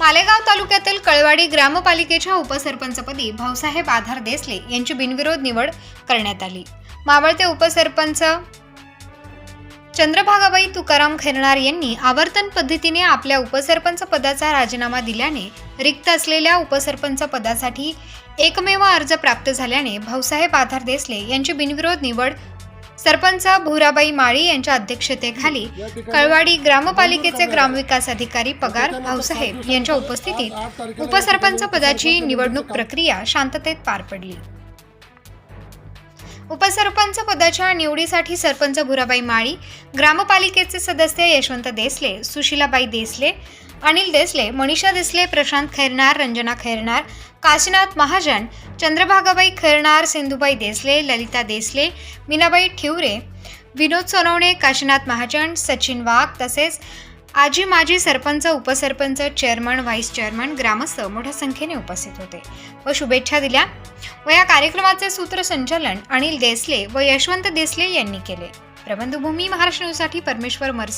मालेगाव तालुक्यातील कळवाडी ग्रामपालिकेच्या उपसरपंचपदी भाऊसाहेब आधार देसले यांची बिनविरोध निवड करण्यात आली. मावळते उपसरपंच चंद्रभागाबाई तुकाराम खेरणार यांनी आवर्तन पद्धतीने आपल्या उपसरपंच पदाचा राजीनामा दिल्याने रिक्त असलेल्या उपसरपंच पदासाठी एकमेव अर्ज प्राप्त झाल्याने भाऊसाहेब आधार देसले यांची बिनविरोध निवड सरपंच भुराबाई माळी यांच्या अध्यक्षतेखाली कळवाडी ग्रामपालिकेचे ग्रामविकास अधिकारी पगार भाऊसाहेब यांच्या उपस्थितीत उपसरपंच पदाची निवडणूक प्रक्रिया शांततेत पार पडली. उपसरपंच पदाच्या निवडीसाठी सरपंच भुराबाई माळी ग्रामपालिकेचे सदस्य यशवंत देसले सुशीलाबाई देसले अनिल देसले मनीषा देसले प्रशांत खैरनार रंजना खैरनार काशीनाथ महाजन चंद्रभागाबाई खैरनार सिंधुबाई देसले ललिता देसले मीनाबाई ठिवरे विनोद सोनवणे काशीनाथ महाजन सचिन वाघ तसेच आजी माजी सरपंच उपसरपंच चेअरमन व्हाईस चेअरमन ग्रामस्थ मोठ्या संख्येने उपस्थित होते व शुभेच्छा दिल्या व या कार्यक्रमाचे सूत्रसंचालन अनिल देसले व यशवंत देसले यांनी केले. प्रबंधभूमी महाराष्ट्र न्यूजसाठी परमेश्वर मरसा